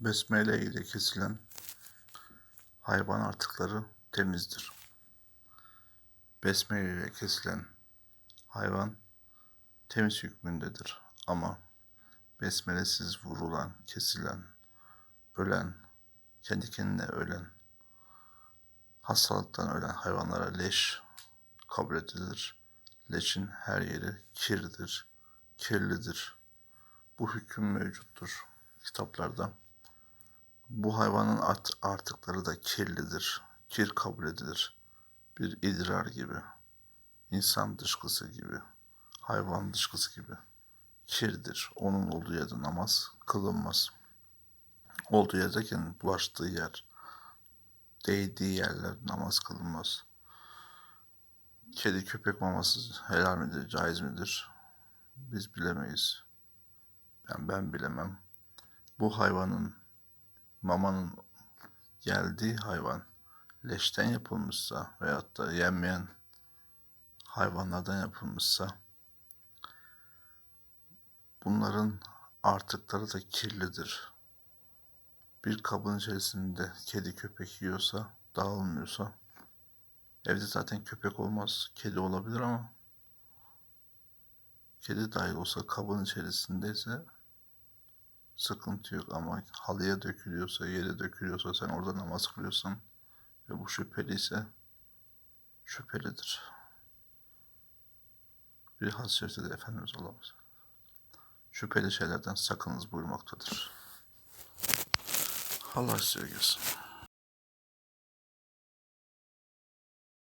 Besmele ile kesilen hayvan artıkları temizdir. Besmele ile kesilen hayvan temiz hükmündedir. Ama besmelesiz vurulan, kesilen, ölen, kendi kendine ölen, hastalıktan ölen hayvanlara leş kabul edilir. Leşin her yeri kirdir, kirlidir. Bu hüküm mevcuttur kitaplarda. Bu hayvanın art, artıkları da kirlidir. Kir kabul edilir. Bir idrar gibi, insan dışkısı gibi, hayvan dışkısı gibi kirdir. Onun olduğu yerde namaz kılınmaz. Olduğu yerdeyken bulaştığı yer, değdiği yerler namaz kılınmaz. Kedi köpek maması helal midir, caiz midir? Biz bilemeyiz. Yani ben bilemem. Bu hayvanın mamanın geldiği hayvan leşten yapılmışsa veyahut da yenmeyen hayvanlardan yapılmışsa bunların artıkları da kirlidir. Bir kabın içerisinde kedi köpek yiyorsa, dağılmıyorsa evde zaten köpek olmaz, kedi olabilir ama kedi dahil olsa kabın içerisindeyse sıkıntı yok ama halıya dökülüyorsa, yere dökülüyorsa sen orada namaz kılıyorsan ve bu şüpheliyse şüphelidir. Bir şerifte de Efendimiz olamaz. Şüpheli şeylerden sakınız buyurmaktadır. Allah size görsün.